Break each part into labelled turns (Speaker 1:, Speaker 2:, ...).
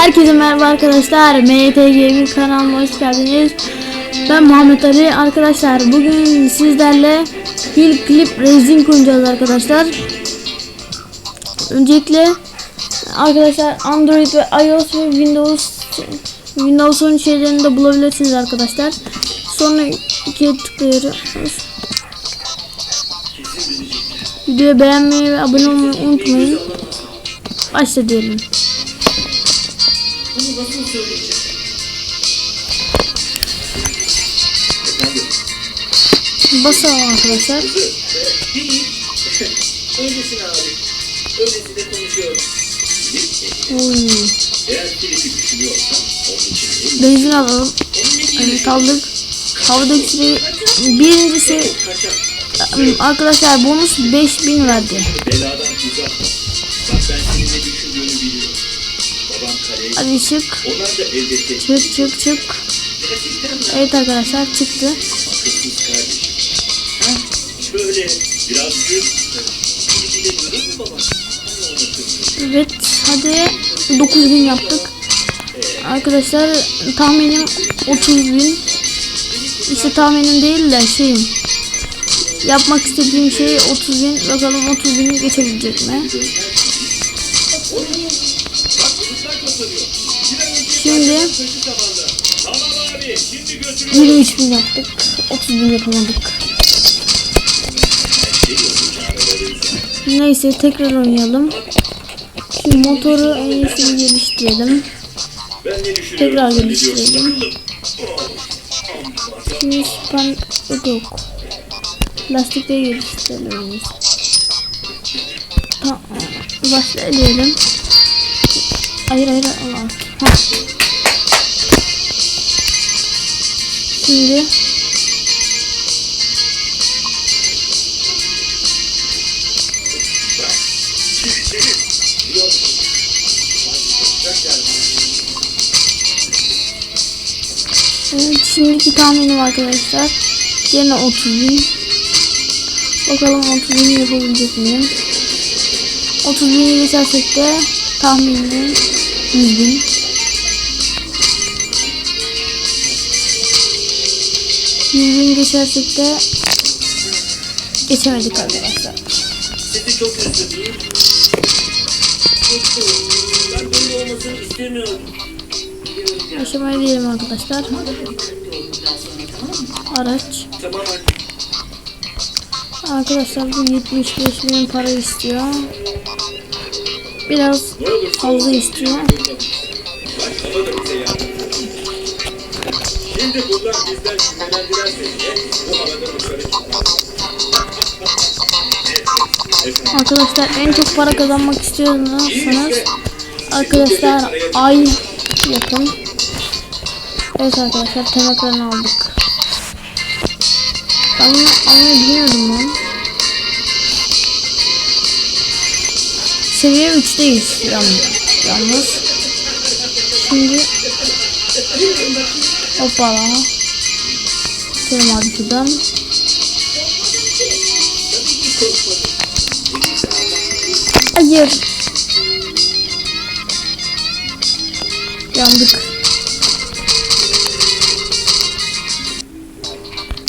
Speaker 1: Herkese merhaba arkadaşlar. MT Gaming kanalıma hoş geldiniz. Ben Muhammed Ali. Arkadaşlar bugün sizlerle Hill Clip Racing oynayacağız arkadaşlar. Öncelikle arkadaşlar Android ve iOS ve Windows Windows 10 şeylerini de bulabilirsiniz arkadaşlar. Sonra ikiye tıklıyoruz. Videoyu beğenmeyi ve abone olmayı unutmayın. Başla diyelim.
Speaker 2: Bunu nasıl söyleyeceğim?
Speaker 1: Basalım arkadaşlar.
Speaker 2: Öylesine abi. Öylesine konuşuyorum.
Speaker 1: Oy.
Speaker 2: Eğer Filip'i düşünüyorsan onun için en
Speaker 1: Benzin alalım. Evet aldık. Havadaki süreyi birincisi arkadaşlar bonus 5000 verdi.
Speaker 2: Beladan uzak. Bak ben senin ne düşündüğünü biliyorum.
Speaker 1: Hadi çık. Çık çık çık. Evet arkadaşlar çıktı.
Speaker 2: Şöyle biraz gül.
Speaker 1: Evet hadi 9000 yaptık. Arkadaşlar tahminim 30000. İşte tahminim değil de şeyim. Yapmak istediğim şey 30.000 Bakalım 30.000'i geçebilecek mi? Şimdi
Speaker 2: Tamam abi şimdi götürüyorum.
Speaker 1: 23.000 yaptık. 30.000 yapamadık. Neyse tekrar oynayalım. Şu motoru en iyisini geliştirelim. Tekrar geliştirelim. Şimdi span yok. Lastikleri geliştirelim. Tamam. Başla diyelim. Hayır hayır Allah. Şimdi Evet, şimdiki tahminim arkadaşlar yine 30 bin. Bakalım 30 bin yapabilecek miyim? 30 bini geçersek de tahminim 100 bin. Bin geçersek de geçemedik arkadaşlar.
Speaker 2: Sesi çok değil. Ben böyle olmasını istemiyorum.
Speaker 1: Aşamaya diyelim arkadaşlar. Araç.
Speaker 2: Tamam.
Speaker 1: Arkadaşlar bu 75 bin para istiyor. Biraz fazla istiyor.
Speaker 2: Şimdi bunlar bizden şüphelendilerse bile bu dışarı.
Speaker 1: Arkadaşlar en çok para kazanmak istiyorsanız arkadaşlar ay yakın. Evet arkadaşlar temaklarını aldık. Ben bunu almayı bilmiyordum lan. Seviye 3'teyiz yalnız. yalnız. Şimdi hoppala. Selim hadi şuradan. Hayır. Yandık.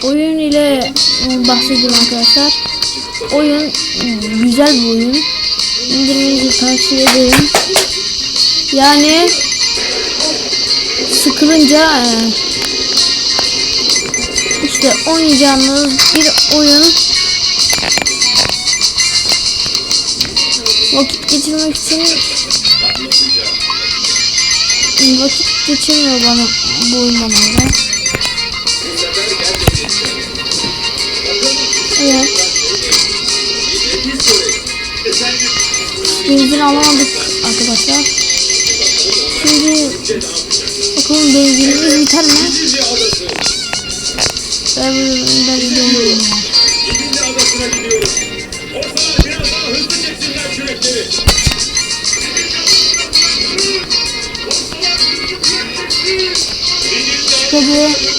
Speaker 1: Oyun ile e, bahsedeyim arkadaşlar. Oyun güzel bir oyun. İndirmenizi tavsiye ederim. Yani sıkılınca e, işte oynayacağınız bir oyun vakit geçirmek için vakit geçirmiyor bana bu oyun bana öyle. Evet. Benzin alamadık arkadaşlar. Şimdi bakalım benzinimiz biter mi? Ben ben gidiyorum. Hadi.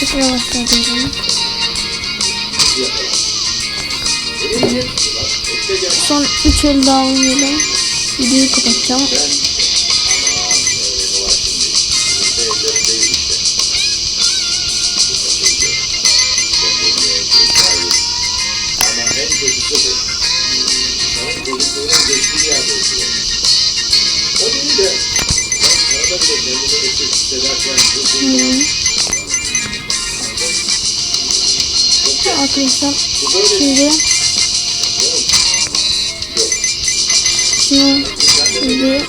Speaker 1: Tekrar başlayalım. Son 3 el daha oynayalım. Videoyu kapatacağım. Hmm. Arkadaşlar şimdi şunu şimdi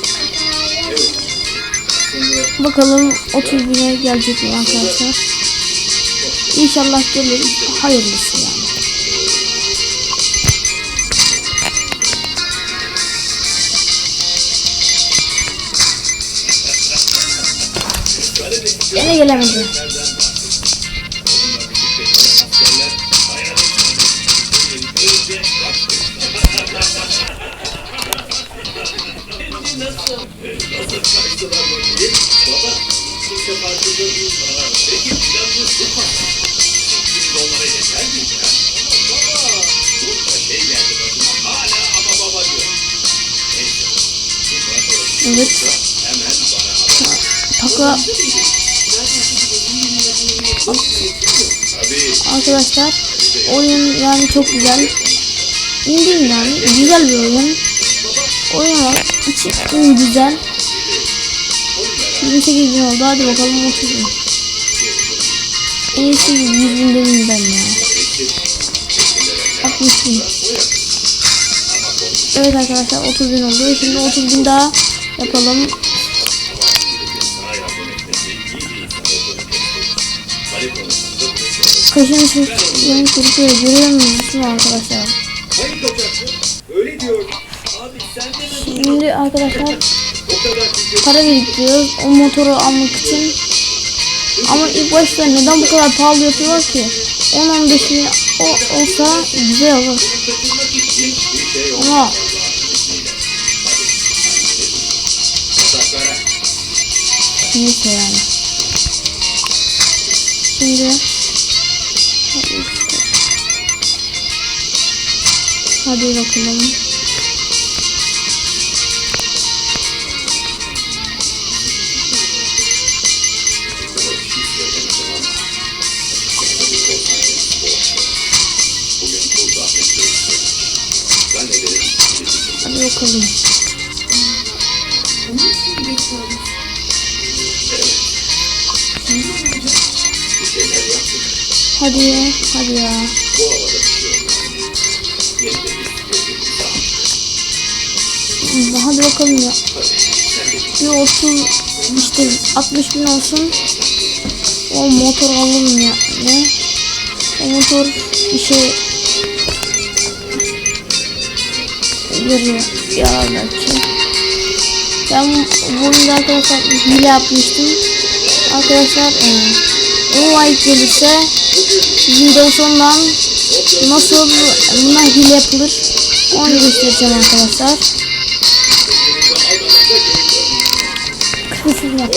Speaker 1: bakalım 30 bine gelecek mi arkadaşlar? İnşallah gelir. Hayırlısı yani. Yine gelemedi.
Speaker 2: Baba, kimse farkında değil. Peki mu? Şimdi onlara yeter ya? Baba, burada şey geldi başıma. Hala ama baba
Speaker 1: Evet.
Speaker 2: hemen
Speaker 1: arkadaşlar oyun yani çok güzel. İndim yani güzel bir oyun. Oyun var. İçi güzel. 28 bin oldu. Hadi bakalım 30 bin. En iyisi 100 bin demeyeyim ben ya. 60 bin. Evet arkadaşlar 30 bin oldu. Şimdi 30 bin daha yapalım.
Speaker 2: Söyler.
Speaker 1: Kaşını şaşırtıyor. Kurutuyor. Görüyor musunuz arkadaşlar?
Speaker 2: Öyle diyor.
Speaker 1: Şimdi arkadaşlar para biriktiriyoruz o motoru almak için. Ama ilk başta neden bu kadar pahalı yapıyorlar ki? 10-15 bin o, olsa güzel olur. Ama neyse yani. Şimdi Hadi bakalım.
Speaker 2: Bir şeyler yaptık.
Speaker 1: Hadi ya. Hadi ya.
Speaker 2: Bir şey.
Speaker 1: Hadi bakalım ya. Bir 30 işte 60 bin olsun. O motor alalım ya. Ne? O motor işe yarıyor. Yarar belki. Ben bu oyunda arkadaşlar hile yapmıştım. Arkadaşlar e, o like gelirse Windows'undan nasıl buna hile yapılır onu göstereceğim arkadaşlar.
Speaker 2: Bundan.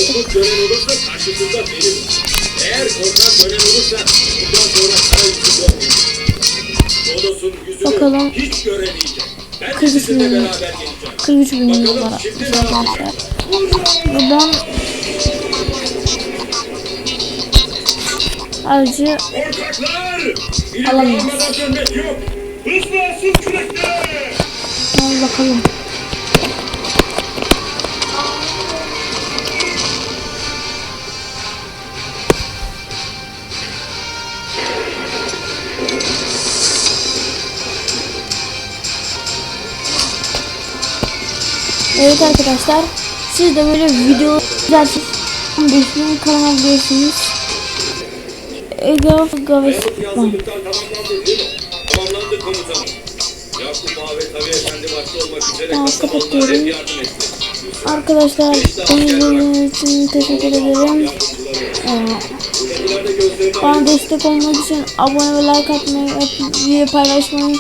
Speaker 2: Rodos'un yüzünü
Speaker 1: Bakalım.
Speaker 2: hiç göremeyecek. Ben de
Speaker 1: Kız
Speaker 2: sizinle
Speaker 1: ismini-
Speaker 2: beraber geleceğim.
Speaker 1: 43 bin dolara
Speaker 2: şimdi ne
Speaker 1: arkadaşlar. Buradan!
Speaker 2: Biri
Speaker 1: Alamıyoruz. al bakalım. Evet arkadaşlar siz de böyle video izlersiniz. Benim kanalıma biliyorsunuz. Ega Gaves Tamam, kapatıyorum. Arkadaşlar beni izlediğiniz için teşekkür ederim. Ee, Bana destek olmak için abone ve like atmayı ve paylaşmayı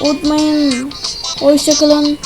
Speaker 1: unutmayın. Hoşçakalın.